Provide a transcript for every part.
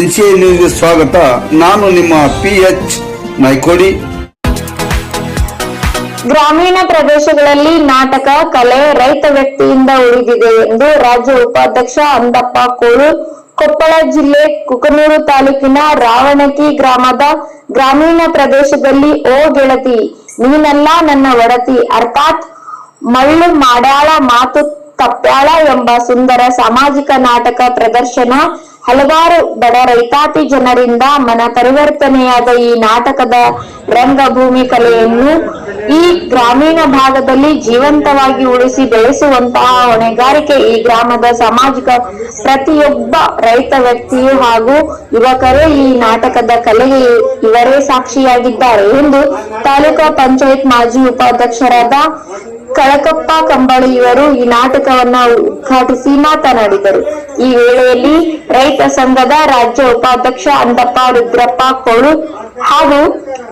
ಎನ್ಸಿಎ ನ್ಯೂಸ್ಗೆ ಸ್ವಾಗತ. ನಾನು ನಿಮ್ಮ ಪಿ ಎಚ್ ನಾಯ್ಕೋಡಿ ಗ್ರಾಮೀಣ ಪ್ರದೇಶಗಳಲ್ಲಿ ನಾಟಕ, ಕಲೆ, ರೈತ ವ್ಯಕ್ತಿಯಿಂದ ಉಳಿದಿದೆ ಎಂದು ರಾಜ್ಯ ಉಪಾಧ್ಯಕ್ಷ ಅಂದಪ್ಪ ಕೋಳು ಕೊಪ್ಪಳ ಜಿಲ್ಲೆ ಕುಕನೂರು ತಾಲೂಕಿನ ರಾವಣಕಿ ಗ್ರಾಮದ ಗ್ರಾಮೀಣ ಪ್ರದೇಶದಲ್ಲಿ ಓ ಗೆಳತಿ, ನೀನಲ್ಲ ನನ್ನ ಒಡತಿ, ಅರ್ಥಾತ್ ಮಳ್ಳು ಮಾಡಾಳ ಮಾತು ತಪ್ಪ್ಯಾಳ ಎಂಬ ಸುಂದರ ಸಾಮಾಜಿಕ ನಾಟಕ ಪ್ರದರ್ಶನ ಹಲವಾರು ಬಡ ರೈತಾಪಿ ಜನರಿಂದ ಮನ ಪರಿವರ್ತನೆಯಾದ ಈ ನಾಟಕದ ರಂಗಭೂಮಿ ಕಲೆಯನ್ನು ಈ ಗ್ರಾಮೀಣ ಭಾಗದಲ್ಲಿ ಜೀವಂತವಾಗಿ ಉಳಿಸಿ ಬೆಳೆಸುವಂತಹ ಹೊಣೆಗಾರಿಕೆ ಈ ಗ್ರಾಮದ ಸಾಮಾಜಿಕ ಪ್ರತಿಯೊಬ್ಬ ರೈತ ವ್ಯಕ್ತಿಯು ಹಾಗೂ ಯುವಕರೇ ಈ ನಾಟಕದ ಕಲೆಗೆ ಇವರೇ ಸಾಕ್ಷಿಯಾಗಿದ್ದಾರೆ. ಎಂದು ತಾಲೂಕಾ ಪಂಚಾಯತ್ ಮಾಜಿ ಉಪಾಧ್ಯಕ್ಷರಾದ ಕಳಕಪ್ಪ ಕಂಬಳಿ ಇವರು ಈ ನಾಟಕವನ್ನ ಉದ್ಘಾಟಿಸಿ ಮಾತನಾಡಿದರು. ಈ ವೇಳೆಯಲ್ಲಿ ರೈತ ಸಂಘದ ರಾಜ್ಯ ಉಪಾಧ್ಯಕ್ಷ ಅಂದಪ್ಪ ರುದ್ರಪ್ಪ ಕೋಳು ಹಾಗೂ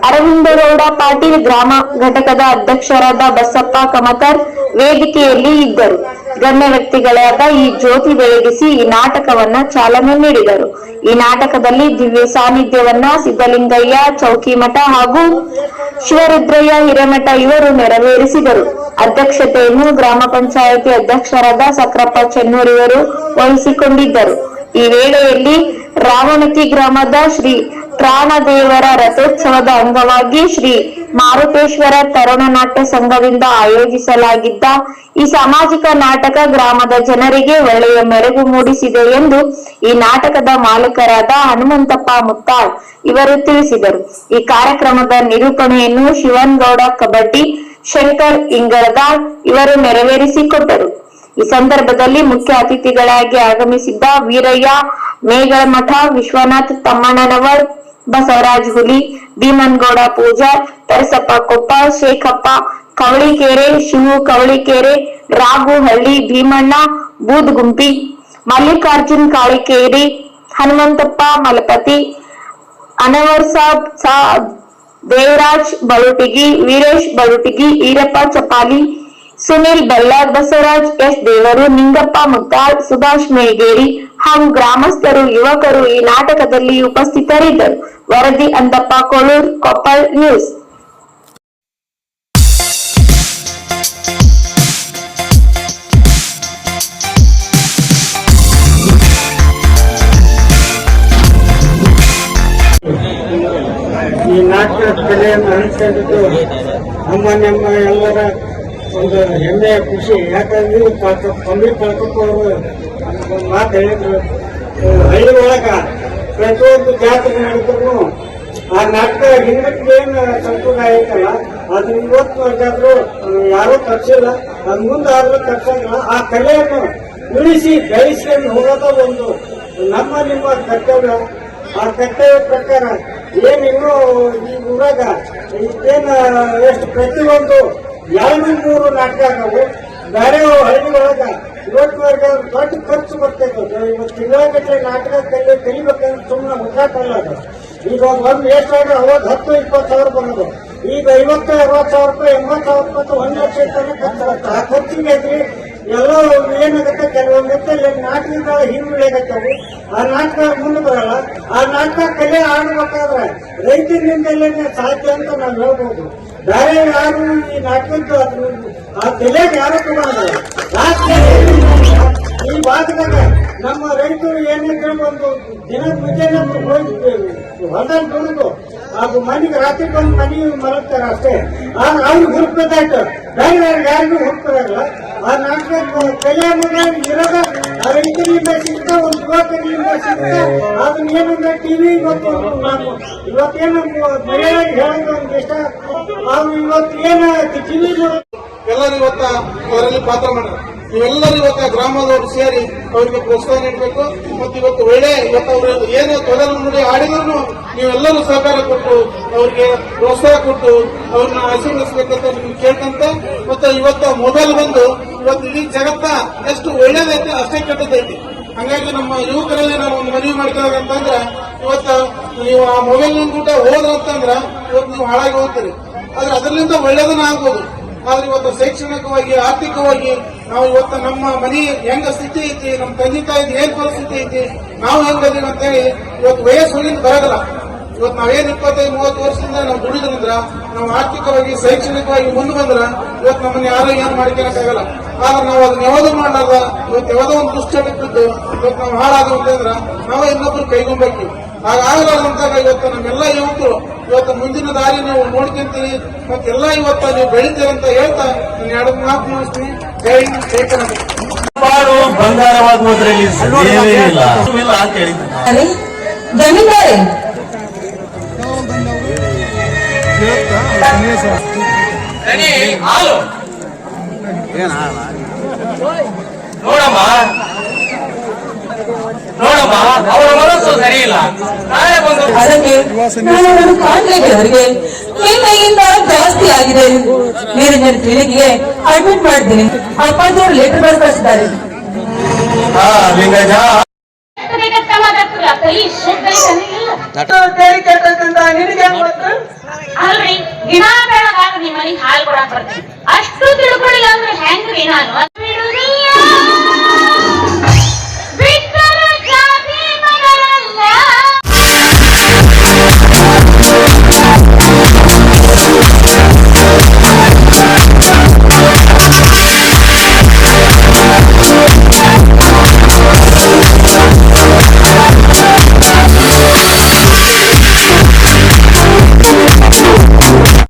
ಅರವಿಂದಗೌಡ ಪಾಟೀಲ್ ಗ್ರಾಮ ಘಟಕದ ಅಧ್ಯಕ್ಷರಾದ ಬಸಪ್ಪ ಕಮತರ್ ವೇದಿಕೆಯಲ್ಲಿ ಇದ್ದರು. ಗಣ್ಯ ವ್ಯಕ್ತಿಗಳಾದ ಈ ಜ್ಯೋತಿ ಬೆಳಗಿಸಿ ಈ ನಾಟಕವನ್ನ ಚಾಲನೆ ನೀಡಿದರು. ಈ ನಾಟಕದಲ್ಲಿ ದಿವ್ಯ ಸಾನ್ನಿಧ್ಯವನ್ನ ಸಿದ್ದಲಿಂಗಯ್ಯ ಚೌಕಿಮಠ ಹಾಗೂ ಶಿವರುದ್ರಯ್ಯ ಹಿರೇಮಠ ಇವರು ನೆರವೇರಿಸಿದರು. ಅಧ್ಯಕ್ಷತೆಯನ್ನು ಗ್ರಾಮ ಪಂಚಾಯತಿ ಅಧ್ಯಕ್ಷರಾದ ಸಕ್ರಪ್ಪ ಚೆನ್ನೂರಿಯವರು ವಹಿಸಿಕೊಂಡಿದ್ದರು. ಈ ವೇಳೆಯಲ್ಲಿ ರಾವಣತಿ ಗ್ರಾಮದ ಶ್ರೀ ಪ್ರಾಣದೇವರ ರಥೋತ್ಸವದ ಅಂಗವಾಗಿ ಶ್ರೀ ಮಾರುತೇಶ್ವರ ತರುಣ ನಾಟ್ಯ ಸಂಘದಿಂದ ಆಯೋಜಿಸಲಾಗಿದ್ದ ಈ ಸಾಮಾಜಿಕ ನಾಟಕ ಗ್ರಾಮದ ಜನರಿಗೆ ಒಳ್ಳೆಯ ಮೆರುಗು ಮೂಡಿಸಿದೆ ಎಂದು ಈ ನಾಟಕದ ಮಾಲೀಕರಾದ ಹನುಮಂತಪ್ಪ ಮುತ್ತಾಳ್ ಇವರು ತಿಳಿಸಿದರು. ಈ ಕಾರ್ಯಕ್ರಮದ ನಿರೂಪಣೆಯನ್ನು ಶಿವನ್ಗೌಡ ಕಬಡ್ಡಿ ಶಂಕರ್ ಇಂಗಳದಾಳ್ ಇವರು ನೆರವೇರಿಸಿಕೊಟ್ಟರು. ಈ ಸಂದರ್ಭದಲ್ಲಿ ಮುಖ್ಯ ಅತಿಥಿಗಳಾಗಿ ಆಗಮಿಸಿದ್ದ ವೀರಯ್ಯ ಮೇಗಳಮಠ ವಿಶ್ವನಾಥ್ ತಮ್ಮಣ್ಣನವರ್, ಬಸವರಾಜ್ ಹುಲಿ, ಭೀಮನ್ಗೌಡ ಪೂಜಾರ್, ತರಸಪ್ಪ ಕೊಪ್ಪ, ಶೇಖಪ್ಪ ಕವಳಿಕೆರೆ, ಶಿವು ಕವಳಿಕೆರೆ ರಾಘುಹಳ್ಳಿ ಭೀಮಣ್ಣ, ಬೂದ್ಗುಂಪಿ, ಮಲ್ಲಿಕಾರ್ಜುನ್ ಕಾಳಿಕೇರಿ, ಹನುಮಂತಪ್ಪ ಮಲಪತಿ, ಅನವರ್ ಸಾಬ್ ಸಾಬ್ ದೇವರಾಜ್ ಬಳುಟಿಗಿ, ವೀರೇಶ್ ಬಳುಟಿಗಿ, ಈರಪ್ಪ ಚಪಾಲಿ ಸುನಿಲ್ ಬೆಲ್ಲಾರ್ ಬಸವರಾಜ್ ಎಸ್ ದೇವರು, ನಿಂಗಪ್ಪ ಮುತ್ತಾಳ್ ಸುಭಾಷ್ ಮೇಗೇರಿ ಹಾಗೂ ಗ್ರಾಮಸ್ಥರು, ಯುವಕರು ಈ ನಾಟಕದಲ್ಲಿ ಉಪಸ್ಥಿತರಿದ್ದರು. ವರದಿ, ಅಂದಪ್ಪ, ಕೊಳೂರ್, ಕೊಪ್ಪಳ್ ನ್ಯೂಸ್. ಈ ಬೆಲೆಯನ್ನು ಹಂಚಿಕೊಂಡಿದ್ದು ನಮ್ಮ ನಮ್ಮ ಎಲ್ಲರ ಒಂದು ಹೆಮ್ಮೆಯ ಖುಷಿ. ಯಾಕಂದ್ರೆ ಪಾಕ ಪಂಬಿ ಪಾಕಪ್ಪ ಅವರು ಒಂದು ಮಾತು ಹೇಳಿದ್ರು. ಹಳ್ಳಿ ಒಳಗೆ ಪ್ರತಿಯೊಂದು ಜಾತ್ರೆ ನಡೆದ್ರು ಆ ನಾಟಕ ಹಿಂದಕ್ಕೆ ಏನು ಸಂಪ್ರದಾಯ ಐತಲ್ಲ ಅದನ್ನ ಇವತ್ತು ಜಾತ್ರೆ ಯಾರೂ ತರ್ಸಿಲ್ಲ ಅದ್ ಮುಂದೆ ಆದ್ರೂ ತರ್ಸಂಗಿಲ್ಲ ಆ ಕಲೆಯನ್ನು ಉಳಿಸಿ ಬೆಳೆಸ್ಕೊಂಡು ಹೋಗೋದ ಒಂದು ನಮ್ಮ ನಿಮ್ಮ ಕರ್ತವ್ಯ. ಆ ಕರ್ತವ್ಯ ಪ್ರಕಾರ ಏನ್ ಈ ಊರಾಗ ಇದೇನ ಎಷ್ಟು ಪ್ರತಿಯೊಂದು ಎರಡು ಮೂರು ನಾಟಕ ಆಗವು, ಬೇರೆ ಹಳ್ಳಿ ಇವತ್ತು ದೊಡ್ಡ ಖರ್ಚು ಬರ್ತೈತೆ ಇವತ್ತು ತಿಂಗಳಗಟ್ಟಲೆ ನಾಟಕ ಕಲಿ ಕಲಿಬೇಕಂದ್ರೆ ಸುಮ್ಮನೆ ಹುಟ್ಟಾಟಲ್ಲ ಅದು. ಈಗ ಒಂದು ಎಷ್ಟು ಆಗ ಅವಾಗ ಹತ್ತು, ಇಪ್ಪತ್ತು ಸಾವಿರ ಬರೋದು ಈಗ ಐವತ್ತು, ಅರವತ್ತು ಸಾವಿರ ರೂಪಾಯಿ, ಎಂಬತ್ತು ಸಾವಿರ ರೂಪಾಯಿ, ಒಂದು ಲಕ್ಷ ಖರ್ಚು ಬರ್ತದೆ ಆ ಖರ್ಚಿಗೆ ಐತ್ರಿ ಎಲ್ಲ ಏನಾಗುತ್ತೆ ಕೆಲವೊಂದು ನಾಟಕದ ಹಿಂದುಳಿಯಾಗತ್ತವು ಆ ನಾಟಕ ಮುಂದೆ ಬರಲ್ಲ. ಆ ನಾಟಕ ಕಲೆ ಆಡ್ಬೇಕಾದ್ರೆ ರೈತರಿಂದಲೇ ಸಾಧ್ಯ ಅಂತ ನಾನು ಹೇಳ್ಬೋದು. ಬೇರೆ ಯಾರು ಈ ನಾಟಕದ್ದು ಅದು ಆ ಕಲೆಗೆ ಯಾರು ತಗೊಂಡಿಲ್ಲ ಈ ಭಾಗದಾಗ ನಮ್ಮ ರೈತರು ಏನಿದ್ರೆ ಒಂದು ದಿನ ಮುಂಜಾನೆ ಹೋಗಿ ಹೊಲದಲ್ಲಿ ದುಡಿದು ಅದು ಮನೆಗೆ ರಾತ್ರಿ ಬಂದು ಮನೆಗೆ ಮಲಗ್ತಾರೆ ಅಷ್ಟೇ. ಆದ್ರೆ ಅವ್ರಿಗೆ ಹುಡುಕದಾಯ್ತು ಬೇರೆ ಬೇರೆ ಯಾರಿಗೂ ಹೋಗ್ತಾರಲ್ಲ, ಆ ನಾಟಕ ಅನ್ನೋದು ಇರೋದ ಆ ರೈತರಿಂದ ಸಿಗ್ತಾ, ಒಂದು ಯುವಕರಿಂದ ಸಿಗ್ತಾ ಅದನ್ನ ಏನಂದ್ರೆ ಟಿವಿ ಇವತ್ತು ನಾನು ಇವತ್ತೇನು ಮನೆಯಾಗಿ ಹೇಳೋದು ಒಂದು ಇಷ್ಟ. ಅವ್ರು ಏನು ಟಿವಿ ಎಲ್ಲರೂ ಇವತ್ತ ಅವರಲ್ಲಿ ಪಾತ್ರ ಮಾಡ್ಯಾರ ನೀವೆಲ್ಲರೂ ಇವತ್ತು ಗ್ರಾಮದವರು ಸೇರಿ ಅವರಿಗೆ ಪ್ರೋತ್ಸಾಹ ನೀಡಬೇಕು. ಮತ್ತು ಇವತ್ತು ಒಳ್ಳೆ ಇವತ್ತು ಅವರು ಏನು ತೊಡಲು ನುಡಿ ಆಡಿದ್ರು ನೀವೆಲ್ಲರೂ ಸಹಕಾರ ಕೊಟ್ಟು ಅವ್ರಿಗೆ ಪ್ರೋತ್ಸಾಹ ಕೊಟ್ಟು ಅವ್ರನ್ನ ಆಶೀರ್ವದಿಸಬೇಕಂತ ನಿಮ್ಗೆ ಕೇಳ್ಕಂತ ಮತ್ತು ಇವತ್ತು ಮೊಬೈಲ್ ಬಂದು ಇವತ್ತು ಇಡೀ ಜಗತ್ತ ಎಷ್ಟು ಒಳ್ಳೇದೈತೆ ಅಷ್ಟೇ ಕೆಟ್ಟದೈತಿ ಹಂಗಾಗಿ ನಮ್ಮ ಯುವಕರಲ್ಲಿ ನಾವು ಒಂದು ಮನವಿ ಅಂತಂದ್ರೆ, ಇವತ್ತು ನೀವು ಆ ಮೊಬೈಲ್ ಕೂಡ ಹೋದ್ರ ಅಂತಂದ್ರೆ, ಇವತ್ತು ನೀವು ಹಾಳಾಗಿ ಹೋಗ್ತೀರಿ. ಆದ್ರೆ ಅದರಿಂದ ಒಳ್ಳೇದನ್ನ ಆಗ್ಬೋದು. ಆದ್ರೆ ಇವತ್ತು ಶೈಕ್ಷಣಿಕವಾಗಿ, ಆರ್ಥಿಕವಾಗಿ ನಾವು ಇವತ್ತು ನಮ್ಮ ಮನೆ ಹೆಂಗ ಸ್ಥಿತಿ ಐತಿ, ನಮ್ಮ ತಂದೆ ತಾಯಿದ್ ಏನ್ ಪರಿಸ್ಥಿತಿ ಐತಿ, ನಾವು ಹೆಂಗದೀವಿ ಅಂತೇಳಿ ಇವತ್ತು ವಯಸ್ಸು ಬರಗಲ್ಲ ಇವತ್ತು ನಾವೇನ್ ಇಪ್ಪತ್ತೈದು, ಮೂವತ್ತು ವರ್ಷದಿಂದ ನಾವು ದುಡಿದ್ರಂದ್ರ ನಾವು ಆರ್ಥಿಕವಾಗಿ, ಶೈಕ್ಷಣಿಕವಾಗಿ ಮುಂದೆ ಬಂದ್ರ, ಇವತ್ತು ನಮ್ಮನ್ನ ಯಾರು ಏನ್ ಮಾಡ್ಕೊಳಕ್ಕಾಗಲ್ಲ. ಆದ್ರೆ ನಾವು ಅದನ್ನ ಯಾವ್ದು ಮಾಡಲಾರ್ದ, ಇವತ್ತು ಯಾವ್ದೋ ಒಂದು ದುಷ್ಟ ಬಿಟ್ಟಿದ್ದು ಇವತ್ತು ನಾವು ಹಾಳಾದ್ವು ಅಂತಂದ್ರ, ನಾವು ಇನ್ನೊಬ್ರು ಕೈಗೊಂಬೇಕು ಹಾಗಾಗಲಾರ್ದಂತಾಗ ಇವತ್ತು ನಮ್ಮೆಲ್ಲ ಯುವಕರು ಇವತ್ತು ಮುಂದಿನ ದಾರಿ ನೀವು ನೋಡ್ಕೊಂತೀರಿ. ಮತ್ತೆಲ್ಲ ಇವತ್ತು ನೀವು ಬೆಳಿತೀರಿ ಅಂತ ಹೇಳ್ತಾ ನಾನು ಎರಡು ಮಾತು ಮುಗಿಸ್ತೀನಿ. ಜೈ ಜೈ ಜಮೀನ್ದಾರೆ ನೋಡಮ್ಮ. ನೋಡಮ್ಮ ಅವರ ಮನಸ್ಸು ಇಲ್ಲ. ಅದಕ್ಕೆ ಅವರಿಗೆ ಜಾಸ್ತಿ ಆಗಿದೆ. ನೀರಿನ ಕ್ಲಿನಿಕ್ಗೆ ಅಡ್ಮಿಟ್ ಮಾಡ್ತೀನಿ. ಅಪ್ಪಾಜಿಯವರು ಲೆಟರ್ ಬರ್ದು ಅಷ್ಟು ತಿಳ್ಕೊಳ್ಳಿಲ್ಲ ಅಂದ್ರೆ ಹೆಂಗ್ರಿ ನಾನು?